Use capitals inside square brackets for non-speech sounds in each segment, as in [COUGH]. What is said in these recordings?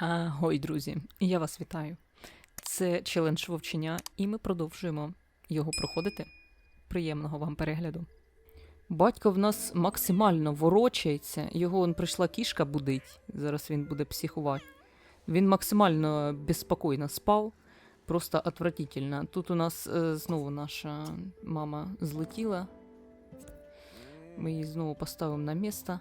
Агой, друзі, я вас вітаю. Це челендж вовчення, і ми продовжуємо його проходити. Приємного вам перегляду. Батько в нас максимально ворочається, його он прийшла кішка будить. Зараз він буде психувати. Він максимально безпокійно спав, просто отвратительно. Тут у нас е, знову наша мама злетіла. Ми її знову поставимо на місце.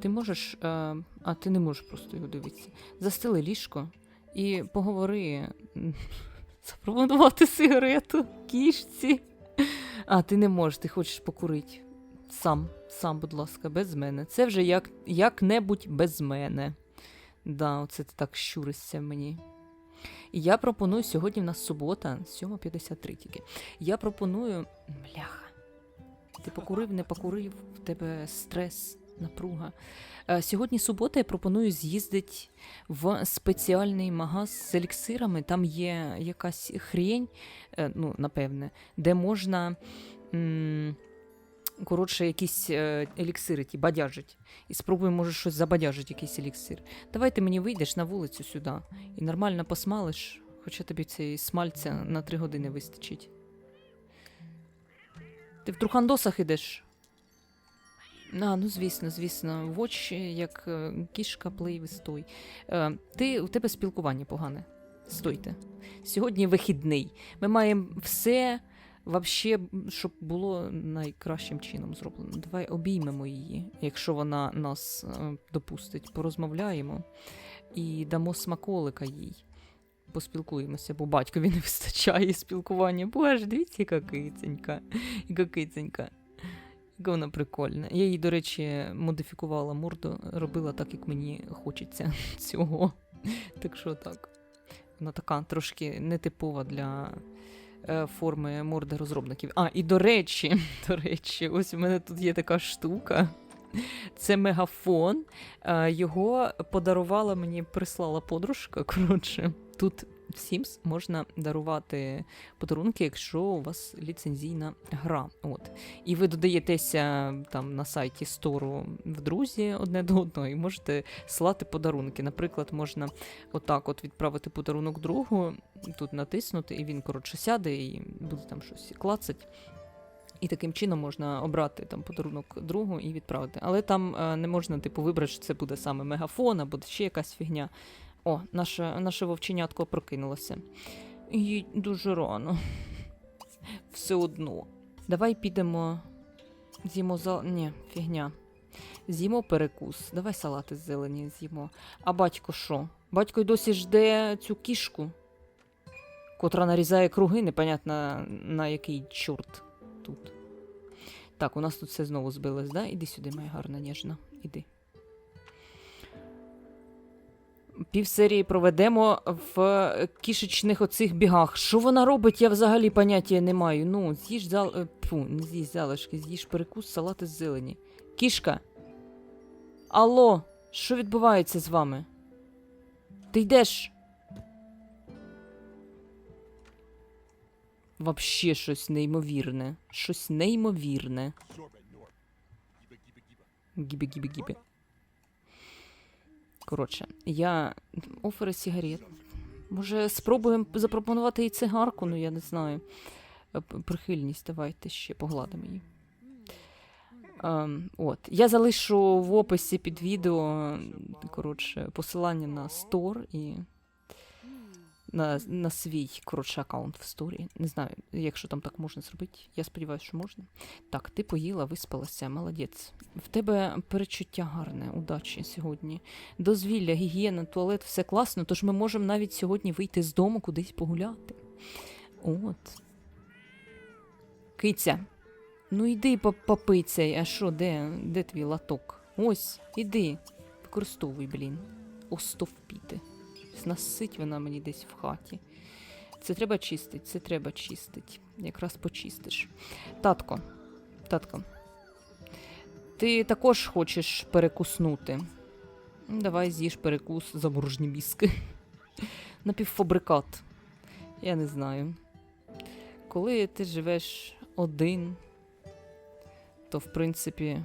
Ти можеш, е, а ти не можеш просто його дивитися. Застели ліжко і поговори, [LAUGHS] запропонувати сигарету кішці. А, ти не можеш, ти хочеш покурити. Сам, сам, будь ласка, без мене. Це вже як, як-небудь без мене. Да, оце ти так щуришся мені. Я пропоную сьогодні в нас субота, 7.53 тільки. Я пропоную. Бляха. Ти покурив, не покурив, в тебе стрес, напруга. Е, Сьогодні субота я пропоную з'їздити в спеціальний магаз з еліксирами. Там є якась хрень, е, ну, напевне, де можна. м, Коротше, якісь е, еліксири ті бадяжить. І спробуємо, може, щось забадяжить, якийсь еліксир. Давай ти мені вийдеш на вулицю сюди і нормально посмалиш, хоча тобі цей смальця на три години вистачить. Ти в трухандосах ідеш? А, ну звісно, звісно, в очі, як е, кішка плей стой. Е, ти, у тебе спілкування погане. Стойте. Сьогодні вихідний. Ми маємо все, вообще, щоб було найкращим чином зроблено. Давай обіймемо її, якщо вона нас е, допустить. Порозмовляємо і дамо смаколика їй. Поспілкуємося, бо батькові не вистачає спілкування. Боже, дивіться, яка киценька. Яка киценька. Яка вона прикольна. Я їй, до речі, модифікувала морду, робила так, як мені хочеться [LAUGHS] цього. Так що так. Вона така трошки нетипова для е, форми морди розробників. А, і до речі, [LAUGHS] до речі, ось у мене тут є така штука. Це мегафон. Е, його подарувала мені, прислала подружка. [LAUGHS] Коротше, тут в Sims можна дарувати подарунки, якщо у вас ліцензійна гра. От. І ви додаєтеся там на сайті стору в друзі одне до одного і можете слати подарунки. Наприклад, можна отак от відправити подарунок другу, тут натиснути, і він, коротше, сяде і буде там щось клацать. І таким чином можна обрати там подарунок другу і відправити. Але там е, не можна, типу, вибрати, що це буде саме мегафон або ще якась фігня. О, наше, наше вовченятко прокинулося. Їй дуже рано. Все одно. Давай підемо. З'їмо за. Ні, фігня. З'їмо перекус. Давай салати зелені з'їмо. А батько що? Батько й досі жде цю кішку, котра нарізає круги, непонятно на який чорт тут. Так, у нас тут все знову збилось, да? Іди сюди, моя гарна ніжна. Іди. Півсерії проведемо в кішечних оцих бігах. Що вона робить, я взагалі поняття не маю. Ну, з'їж зал... е, Фу, не з'їж залишки, з'їж перекус, салати з зелені. Кішка. Алло, що відбувається з вами? Ти йдеш? Вообще щось неймовірне. Щось неймовірне. Гібе-гібе-гібе. Коротше, я офери сигарет. Може, спробуємо запропонувати їй цигарку, ну я не знаю. Е, Прихильність, давайте ще погладимо її. Ем, от. Я залишу в описі під відео коротше, посилання на стор і на, на свій коротше, аккаунт в сторі. Не знаю, якщо там так можна зробити. Я сподіваюся, що можна. Так, ти поїла, виспалася, молодець. В тебе перечуття гарне, удачі сьогодні. Дозвілля, гігієна, туалет, все класно, тож ми можемо навіть сьогодні вийти з дому кудись погуляти. От. Киця. Ну йди по- попий цей, а що, де, де твій латок? Ось, іди. Використовуй, блін. Остовпіти. Насить вона мені десь в хаті. Це треба чистити, це треба чистити. Якраз почистиш. Татко, татко. Ти також хочеш перекуснути. Ну, Давай з'їж перекус заморожені мізки. [LAUGHS] Напівфабрикат. Я не знаю. Коли ти живеш один, то в принципі.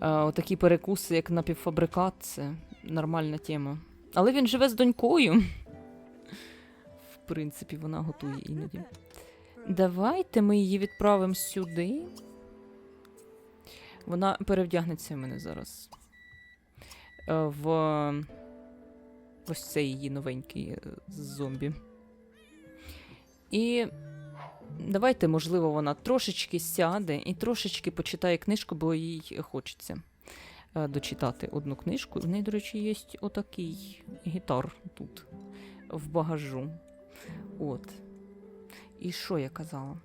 е, Отакі перекуси, як напівфабрикат, це нормальна тема. Але він живе з донькою. В принципі, вона готує іноді. Давайте ми її відправимо сюди. Вона перевдягнеться в мене зараз. Е, В ось цей її новенький е, зомбі. І давайте, можливо, вона трошечки сяде і трошечки почитає книжку, бо їй хочеться дочитати одну книжку. В неї, до речі, є отакий гітар тут в багажу. От. І що я казала?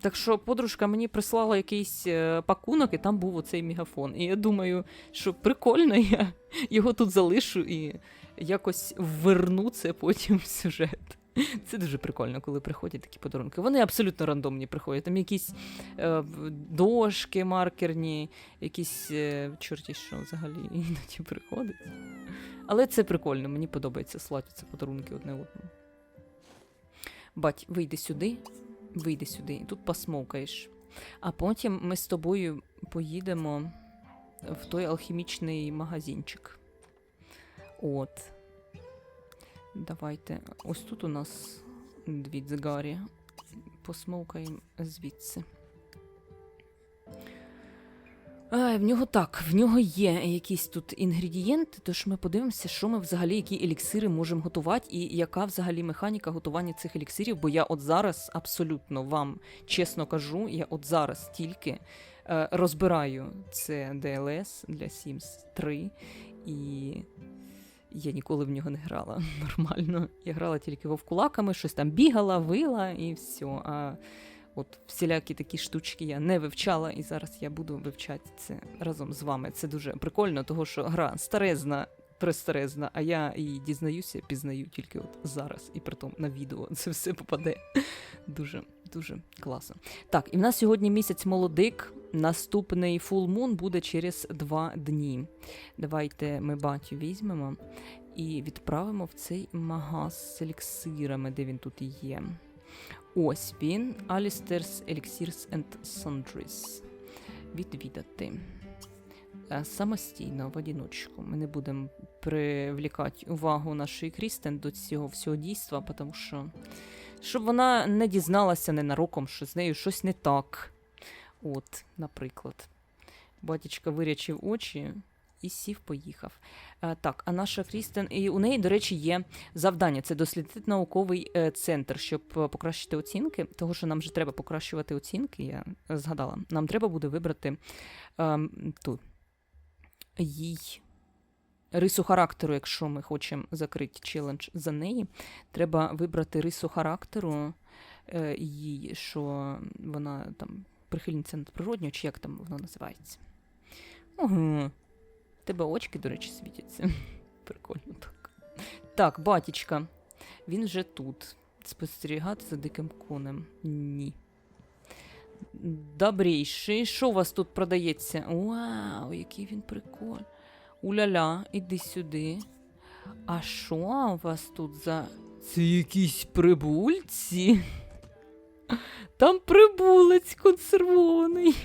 Так що подружка мені прислала якийсь е, пакунок, і там був оцей мегафон. І я думаю, що прикольно, [LAUGHS] я його тут залишу і якось верну це потім в сюжет. Це дуже прикольно, коли приходять такі подарунки. Вони абсолютно рандомні приходять. Там якісь е, дошки маркерні, якісь е, чорті що взагалі [LAUGHS] іноді приходить. Але це прикольно, мені подобається ці подарунки одне одному. Бать, вийди сюди, вийди сюди, і тут посмокаєш. А потім ми з тобою поїдемо в той алхімічний магазинчик. От. Давайте. Ось тут у нас дві дзигарі. Посмокаємо звідси. Ай, в нього так, в нього є якісь тут інгредієнти, тож ми подивимося, що ми взагалі, які еліксири можемо готувати, і яка взагалі механіка готування цих еліксирів. Бо я от зараз абсолютно вам чесно кажу, я от зараз тільки е, розбираю це DLS для Sims 3, і я ніколи в нього не грала [LAUGHS] нормально. Я грала тільки вовкулаками, щось там бігала, вила і все. А от всілякі такі штучки я не вивчала, і зараз я буду вивчати це разом з вами. Це дуже прикольно, тому що гра старезна, престарезна, а я її дізнаюся, пізнаю тільки от зараз, і притом на відео це все попаде. [LAUGHS] Дуже, дуже класно. Так, і в нас сьогодні місяць молодик. Наступний Full Moon буде через два дні. Давайте ми батю візьмемо і відправимо в цей магаз з еліксирами, де він тут є. Ось він. Alistair's Elixirs and Sundries. Відвідати. Е, Самостійно, в одіночку. Ми не будемо привлікати увагу нашої Крістен до цього всього дійства, тому що щоб вона не дізналася ненароком, що з нею щось не так. От, наприклад. Батічка вирячив очі і сів, поїхав. Е, так, а наша Крістен, і у неї, до речі, є завдання це дослідити науковий е, центр, щоб е, покращити оцінки. Того, що нам же треба покращувати оцінки, я е, згадала. Нам треба буде вибрати ем, ту їй рису характеру, якщо ми хочемо закрити челендж за неї. Треба вибрати рису характеру е, їй, що вона там прихильниця надприроднього, чи як там воно називається. В тебе очки, до речі, світяться. [LAUGHS] Прикольно так. Так, батічка. Він вже тут. Спостерігати за диким конем. Ні. Добрейший. Що у вас тут продається? Вау, який він прикольний. Уля-ля, іди сюди. А що у вас тут за. Це якісь прибульці? Там прибулець консервований.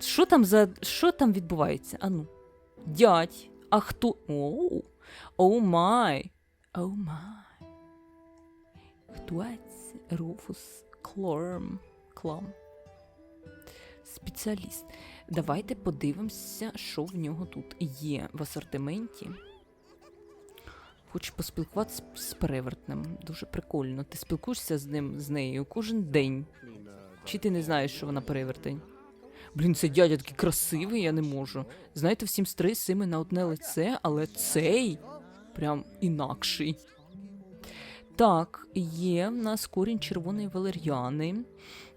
Що там за. Що там відбувається? Ану. Дядь, а хто. Оу. Оу май. Оу май. Хто це? Руфус Клорм. Клам. Спеціаліст. Давайте подивимося, що в нього тут є в асортименті. Хочу поспілкуватися з перевертнем. Дуже прикольно. Ти спілкуєшся з ним з нею кожен день. Чи ти не знаєш, що вона перевертень? Блін, цей дядя такий красивий, я не можу. Знаєте, всім стри сими на одне лице, але цей прям інакший. Так, є в нас корінь червоної валер'яни,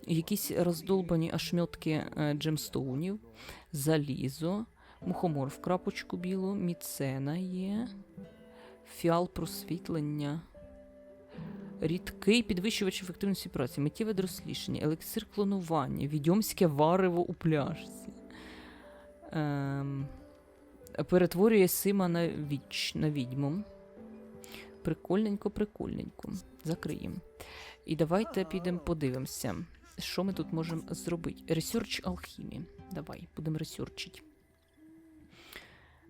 якісь роздолбані ошметки е, джемстоунів, залізо, мухомор в крапочку білу, міцена є, фіал просвітлення, рідкий підвищувач ефективності праці, миттєве дрослішення, елексир клонування, відьомське варево у пляшці. Ем, перетворює Сима на, віч, на відьму. Прикольненько, прикольненько. Закриємо. І давайте підемо подивимося, що ми тут можемо зробити. Ресерч алхімії. Давай, будемо ресерчити.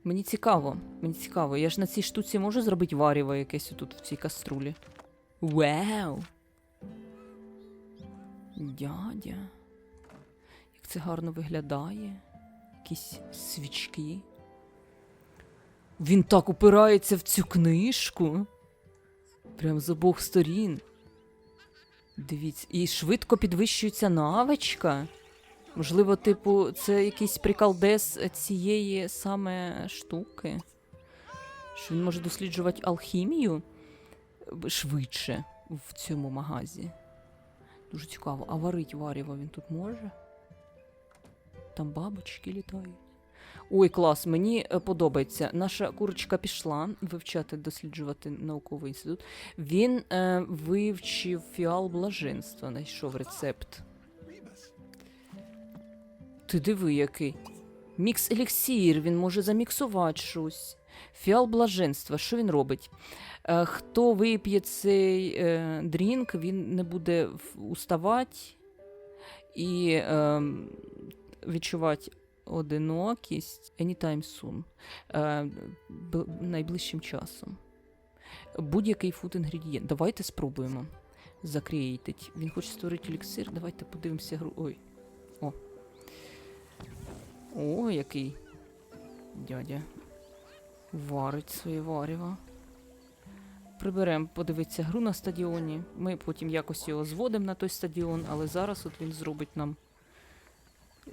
Мені цікаво, мені цікаво. Я ж на цій штуці можу зробити варіво якесь тут в цій каструлі. Вау! Дядя. Як це гарно виглядає. Якісь свічки. Він так упирається в цю книжку. Прям з обох сторін. Дивіться, і швидко підвищується навичка. Можливо, типу, це якийсь приколдес цієї саме штуки. Що він може досліджувати алхімію швидше в цьому магазі. Дуже цікаво. А варить варіво він тут може? Там бабочки літають. Ой, клас, мені е, подобається. Наша курочка пішла вивчати, досліджувати науковий інститут. Він е, вивчив фіал блаженства, знайшов рецепт. Ти диви, який. Мікс еліксір, він може заміксувати щось. Фіал блаженства, що він робить? Е, хто вип'є цей е, дрінк, він не буде уставати і е, відчувати одинокість anytime soon. Е, найближчим часом. Будь-який фуд інгредієнт. Давайте спробуємо. Закреїтить. Він хоче створити еліксир. Давайте подивимося гру. Ой. О. О, який дядя. Варить своє варіво. Приберемо, подивитися гру на стадіоні. Ми потім якось його зводимо на той стадіон, але зараз от він зробить нам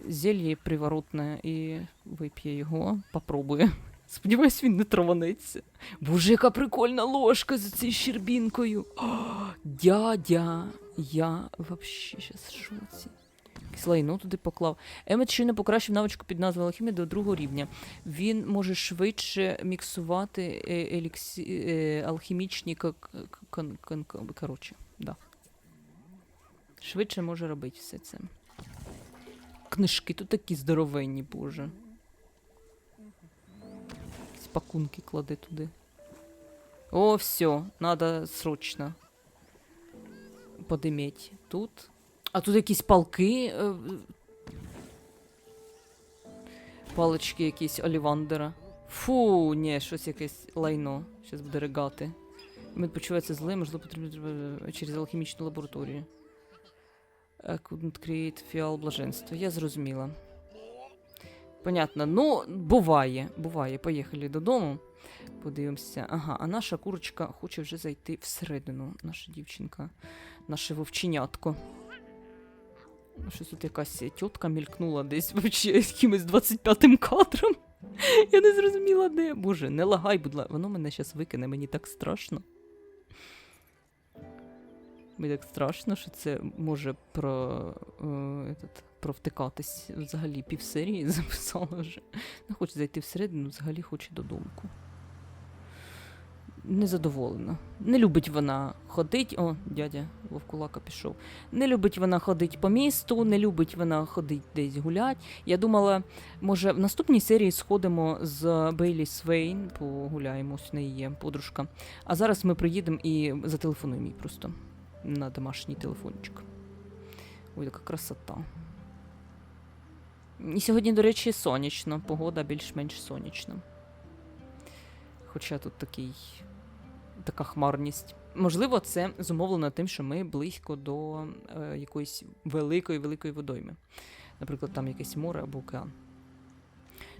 зельє приворотне і вип'є його, попробує. [LAUGHS] Сподіваюсь, він не траванеться. Боже, яка прикольна ложка за цією щербінкою. О, [GASPS] дядя, я вообще щас шоці. Кислайно туди поклав. Емет щойно покращив навичку під назвою алхімія до другого рівня. Він може швидше міксувати е, еліксі... е, алхімічні коротше, да. Швидше може робити все це. Книжки тут такі здоровенні, боже. Якісь Пакунки клади туди. О, все, надо срочно подиметь тут. А тут якісь палки. е, Палички якісь Олівандера. Фу, ні, щось якесь лайно. Щас буде ригати. Він почувається злим, можливо, потрібно через алхімічну лабораторію. Couldn't create фіал блаженства. Я зрозуміла. Понятно. Ну, буває, буває. Поїхали додому. Подивимося. Ага, а наша курочка хоче вже зайти всередину. Наша дівчинка, наше вовченятко. Щось тут якась тітка мількнула десь вообще якимось 25-м кадром. [LAUGHS] Я не зрозуміла, де. Боже, не лагай, будь ласка. Воно мене зараз викине, мені так страшно. Мені так страшно, що це може про, е, этот, провтикатись взагалі півсерії [LAUGHS] записала вже. Не хоче зайти всередину, взагалі хоче додому. Незадоволена. Не любить вона ходить. О, дядя Вовкулака пішов. Не любить вона ходить по місту, не любить вона ходить десь гулять. Я думала, може, в наступній серії сходимо з Бейлі Свейн, погуляємо, ось в неї є подружка. А зараз ми приїдемо і зателефонуємо їй просто на домашній телефончик. Ой, яка красота. І сьогодні, до речі, сонячно, погода більш-менш сонячна. Хоча тут такий, така хмарність. Можливо, це зумовлено тим, що ми близько до е, якоїсь великої великої водойми. Наприклад, там якесь море або океан.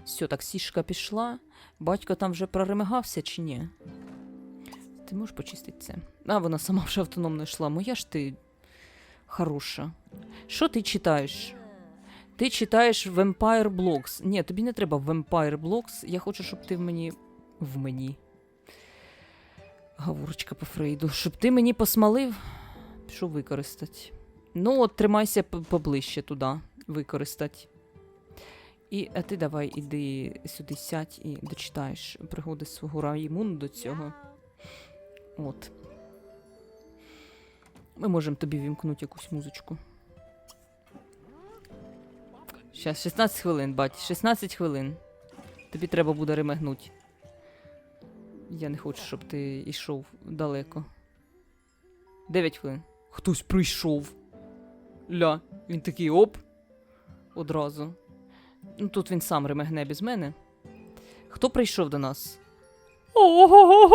Все, так сішка пішла. Батько там вже проремигався чи ні? Ти можеш почистити це? А, вона сама вже автономно йшла. Моя ж ти хороша. Що ти читаєш? Ти читаєш Vampire Blocks. Ні, тобі не треба Vampire Blocks. Я хочу, щоб ти в мені. В мені. Говорочка по Фрейду. Щоб ти мені посмалив, пішов використати. Ну, от тримайся поближче туди, використати. І а ти давай іди сюди сядь і дочитаєш пригоди свого Раймуну до цього. От. Ми можемо тобі вімкнути якусь музичку. Щас, 16 хвилин, бать, 16 хвилин. Тобі треба буде ремегнути. Я не хочу, щоб ти йшов далеко. 9 хвилин. Хтось прийшов. Ля, він такий оп. Одразу. Ну тут він сам ремегне без мене. Хто прийшов до нас? Ого!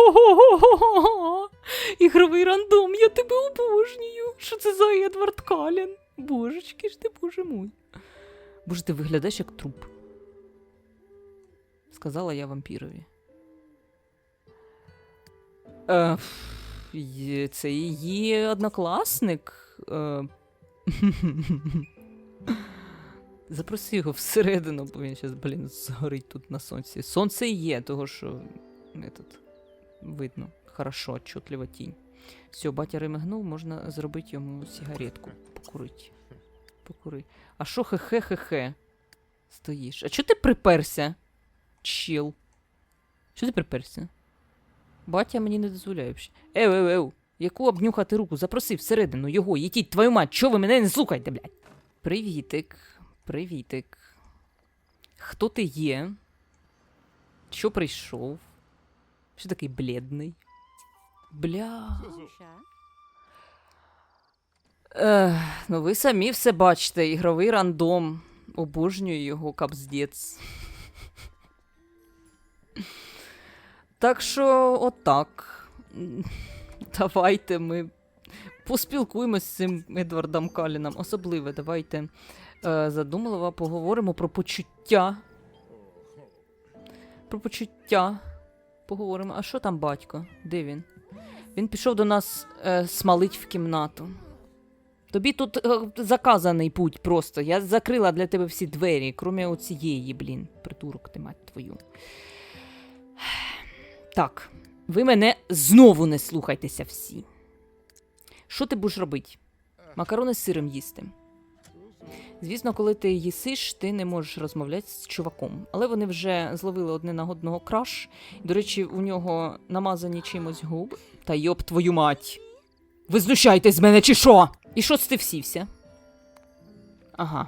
Ігровий рандом, я тебе обожнюю. Що це за Едвард Калін? Божечки ж ти, боже мой. Боже, ти виглядаєш як труп. Сказала я вампірові. Е, це її однокласник. Е, Запроси його всередину, бо він зараз, блін, згорить тут на сонці. Сонце є, того що этот, видно. Хорошо, отчетлива тінь. Все, батя ремигнув, можна зробити йому сигаретку. Покурить. Покури. А що хе-хе-хе-хе? Стоїш. А чого ти приперся? Чіл. Чого ти приперся? Батя мені не дозволяє взагалі. Ев, ев, ев. Яку обнюхати руку? Запроси всередину його, їдіть, твою мать, чого ви мене не слухаєте, блядь? Привітик. Привітик. Хто ти є? Що прийшов? Що такий блідний? Бля. Ех, ну ви самі все бачите, ігровий рандом. Обожнюю його капздець. Так що, отак. Давайте ми поспілкуємось з цим Едвардом Каліном. Особливо, давайте е, задумливо поговоримо про почуття. Про почуття. Поговоримо. А що там батько? Де він? Він пішов до нас е, смалить в кімнату. Тобі тут е, заказаний путь просто. Я закрила для тебе всі двері, крім оцієї, блін. Притурок ти мать твою. Так, ви мене знову не слухайтеся всі. Що ти будеш робити? Макарони з сиром їсти. Звісно, коли ти їсиш, ти не можеш розмовляти з чуваком. Але вони вже зловили одне на одного краш. До речі, у нього намазані чимось губи. Та йоб твою мать. Ви знущаєтесь з мене чи що? І що ти всівся? Ага.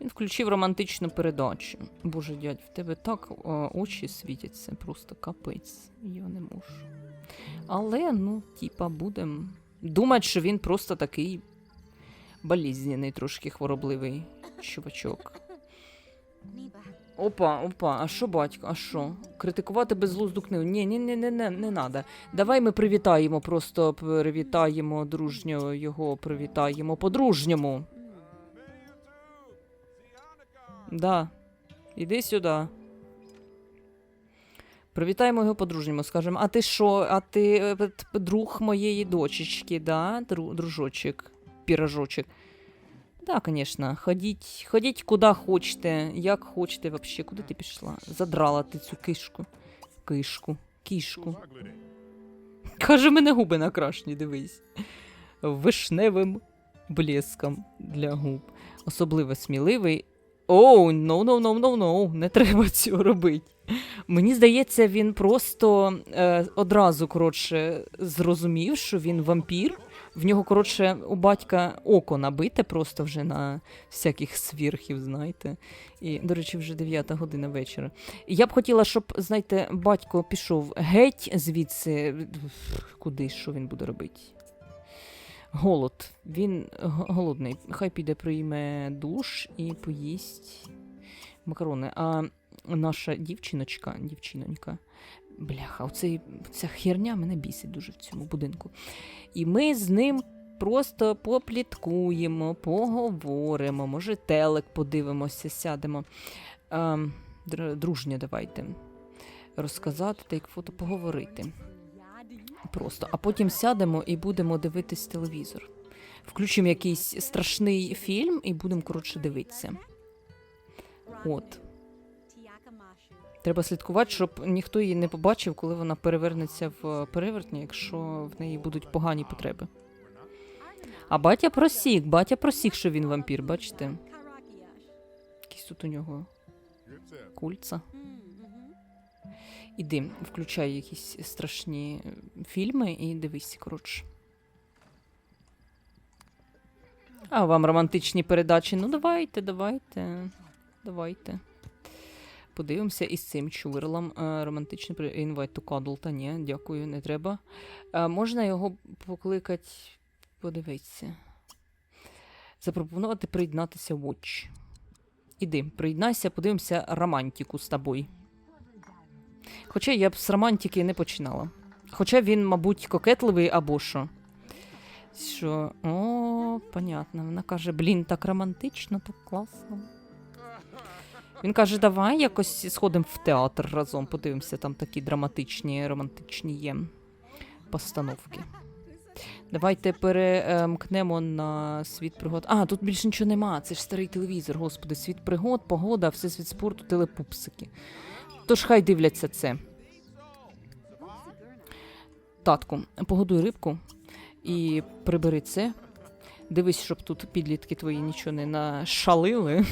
Він включив романтичну передачу. Боже, дядь, в тебе так е, очі світяться, просто капець. Я не можу. Але, ну, типа, будем думати, що він просто такий болізнений, трошки хворобливий чувачок. Опа, опа, а що батько, а що? Критикувати безглузду книгу? Ні, ні, ні, не, не, не надо. Давай ми привітаємо, просто привітаємо дружньо його, привітаємо по-дружньому. Да. Іди сюди. Привітаємо його по-дружньому, скажемо, а ти що, а ти е, друг моєї дочечки, да? Дру, дружочек, пірожочек. Да, конечно. Ходіть, ходіть куди хочете, як хочете вообще. Куди ти пішла? Задрала ти цю кишку. Кишку. Кішку. Каже, мене губи накрашені, дивись. Вишневим блеском для губ. Особливо сміливий. Оу, no, no, no, no, no, не треба [LAUGHS] цього робити. Мені здається, він просто е, одразу коротше зрозумів, що він вампір. В нього, коротше, у батька око набите просто вже на всяких свірхів, знаєте. І, до речі, вже 9 година вечора. І я б хотіла, щоб, знаєте, батько пішов геть звідси. Куди що він буде робити? Голод. Він голодний. Хай піде прийме душ і поїсть макарони. А наша дівчиночка, дівчинонька, бляха, оцей, ця херня мене бісить дуже в цьому будинку. І ми з ним просто попліткуємо, поговоримо, може, телек подивимося, сядемо. Ем, др- дружньо давайте розказати та як фото поговорити. Просто. А потім сядемо і будемо дивитись телевізор. Включимо якийсь страшний фільм і будемо, коротше, дивитися. От. Треба слідкувати, щоб ніхто її не побачив, коли вона перевернеться в перевертні, якщо в неї будуть погані потреби. А батя просік, батя просік, що він вампір, бачите? Якісь тут у нього кульца. Іди, включай якісь страшні фільми і дивись, коротше. А вам романтичні передачі? Ну, давайте, давайте. Давайте. Подивимося із цим чувирлом. Е, Романтичний invite to cuddle. Та ні, дякую, не треба. Е, Можна його покликати подивитися. Запропонувати приєднатися в Watch. Іди, приєднайся, подивимося романтику з тобою. Хоча я б з романтики не починала. Хоча він, мабуть, кокетливий або що. Що. О, понятно. Вона каже: блін, так романтично, так класно. Він каже, давай якось сходимо в театр разом, подивимося, там такі драматичні, романтичні є постановки. Давайте перемкнемо на світ пригод. А, тут більше нічого нема. Це ж старий телевізор, господи, світ пригод, погода, всесвіт спорту, телепупсики. Тож хай дивляться це. Татку, погодуй рибку і прибери це. Дивись, щоб тут підлітки твої нічого не нашалили.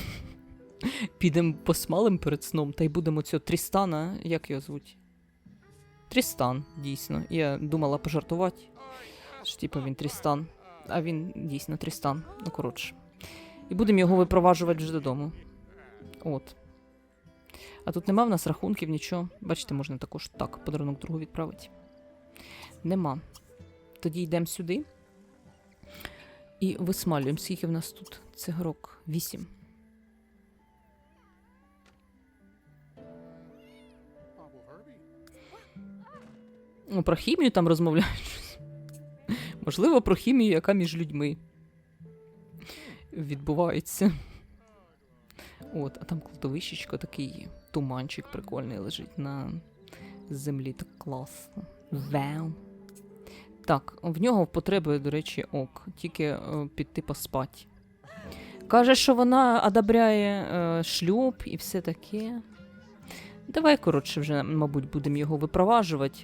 [LAUGHS] Підемо посмалим перед сном та й будемо цього Трістана, як його звуть? Трістан, дійсно. Я думала пожартувати. Що, типу, він Трістан. А він дійсно Трістан. Ну, коротше. І будемо його випроваджувати вже додому. От. А тут нема в нас рахунків, нічого. Бачите, можна також так подарунок другу відправити. Нема. Тоді йдемо сюди. І висмалюємо, скільки в нас тут цигарок. Вісім. Ну, про хімію там розмовляють. Можливо, про хімію, яка між людьми відбувається. От, а там кладовищечко такий туманчик прикольний лежить на землі. Так класно. Вау. Так, в нього потреби, до речі, ок. Тільки е, піти поспать. Каже, що вона одобряє е, шлюб і все таке. Давай, коротше, вже, мабуть, будемо його випроваджувати.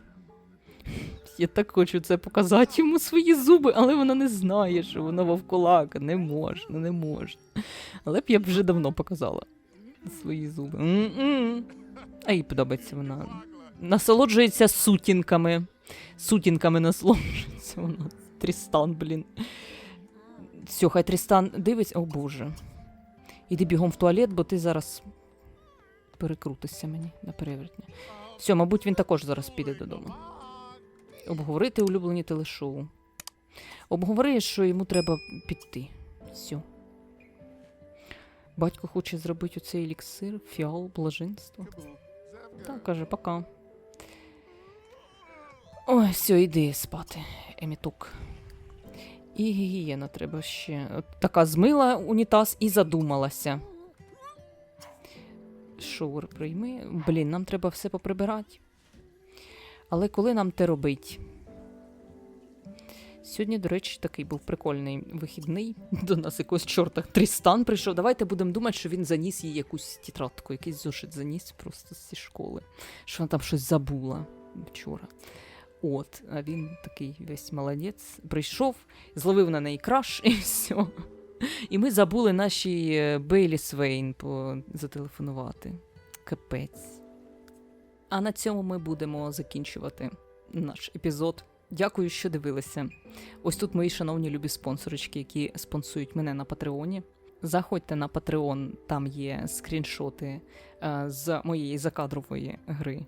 Я так хочу це показати йому свої зуби, але вона не знає, що вона вовкулака. Не можна, не можна. Але б я б вже давно показала свої зуби. М-м. А їй подобається вона. Насолоджується сутінками. Сутінками насолоджується вона. Трістан, блін. Все, хай Трістан дивиться. О боже. Іди бігом в туалет, бо ти зараз перекрутишся мені на перевертня. Все, мабуть, він також зараз піде додому. Обговорити улюблені телешоу. Обговори, що йому треба піти. Все. Батько хоче зробити оцей еліксир, фіал, блаженство. Так, каже, пока. Ой, все, йди спати, еміток. І гігієна треба ще. От така змила унітаз і задумалася. Шоур прийми. Блін, нам треба все поприбирати. Але коли нам те робить? Сьогодні, до речі, такий був прикольний вихідний. [LAUGHS] До нас якось чорта Трістан прийшов. Давайте будемо думати, що він заніс їй якусь тетрадку, якийсь зошит заніс просто зі школи. Що вона там щось забула вчора. От, а він такий весь молодець. Прийшов, зловив на неї краш і [LAUGHS] все. І ми забули нашій е, Бейлі Свейн по... зателефонувати. Капець. А на цьому ми будемо закінчувати наш епізод. Дякую, що дивилися. Ось тут мої шановні любі спонсорочки, які спонсують мене на Патреоні. Заходьте на Patreon, там є скріншоти е, з моєї закадрової гри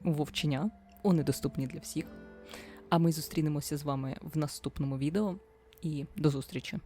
Вовчення. Вони доступні для всіх. А ми зустрінемося з вами в наступному відео і до зустрічі!